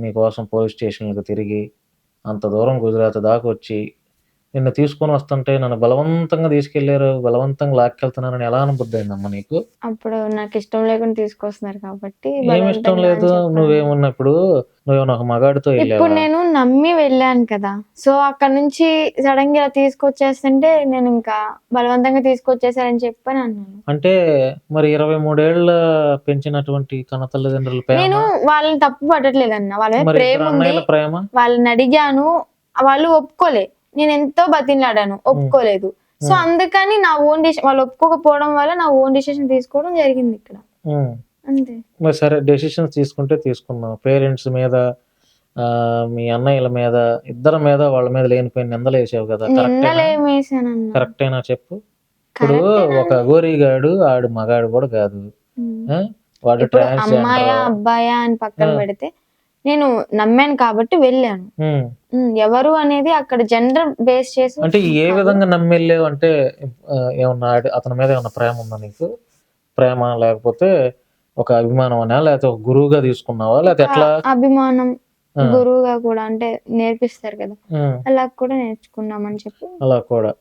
మీకోసం పోలీస్ స్టేషన్లకు తిరిగి అంత దూరం గుజరాత్ దాకా వచ్చి నిన్ను తీసుకొని వస్తుంటే నన్ను బలవంతంగా తీసుకెళ్ళారు బలవంతంగా లాక్కెళ్తున్నారని ఎలా అనుబుద్ధి అయిందమ్మా నీకు? అప్పుడు నాకు ఇష్టం లేకుండా తీసుకొస్తున్నారు కాబట్టి ఏమి ఇష్టం లేదు. నువ్వేమున్నప్పుడు నువ్వేమన్నా ఒక మగాడితో ఇప్పుడు నేను నమ్మి వెళ్ళాను కదా. సో అక్కడ నుంచి సడన్గా ఇలా తీసుకొచ్చేస్తుంటే నేను ఇంకా బలవంతంగా తీసుకొచ్చేసారని చెప్పని అన్నాను. అంటే మరి ఇరవై మూడేళ్ళ పెంచినటువంటి కన్న తల్లిదండ్రుల నేను వాళ్ళని తప్పు పట్టట్లేదు అన్న వాళ్ళ ప్రేమ ఉంది. ప్రేమ? వాళ్ళని అడిగాను. వాళ్ళు ఒప్పుకోలే. నేను ఎంతో బతిలాడాను ఒప్పుకోలేదు. సో. అందుకని నా ఓన్ డిసిషన్ వాళ్ళు ఒప్పుకోకపోవడం వల్ల నా ఓన్ డిసిషన్ తీసుకోవడం జరిగింది ఇక్కడ. అంతే. మరి సరే డెసిషన్స్ తీసుకుంటే తీసుకున్నావు పేరెంట్స్ మీద ఆ, మీ అన్నయ్యల మీద ఇద్దరి మీద వాళ్ళ మీద లేనిపోయిన నిందలు వేసావు కదా ఏమేసానన్న కరెక్టేనా చెప్పు? ఇప్పుడు ఒక గోరిగాడు ఆడు మగాడు కూడా కాదు? వాడు అమ్మాయా అబ్బాయా అని పక్కన. పెడితే నేను నమ్మాను కాబట్టి వెళ్ళాను. ఎవరు అనేది అక్కడ జెండర్ బేస్ చేసి అంటే ఏ. విధంగా నమ్మెళ్ళావు అంటే ఏమన్నా అతని మీద ఏమన్నా ప్రేమ ఉందా నీకు? ప్రేమ లేకపోతే ఒక అభిమానం అనా లేకపోతే ఒక గురువుగా తీసుకున్నావా? లేకపోతే ఎట్లా? అభిమానం గురువుగా కూడా అంటే నేర్పిస్తారు కదా. అలా కూడా నేర్చుకున్నామని చెప్పి. అలా కూడా.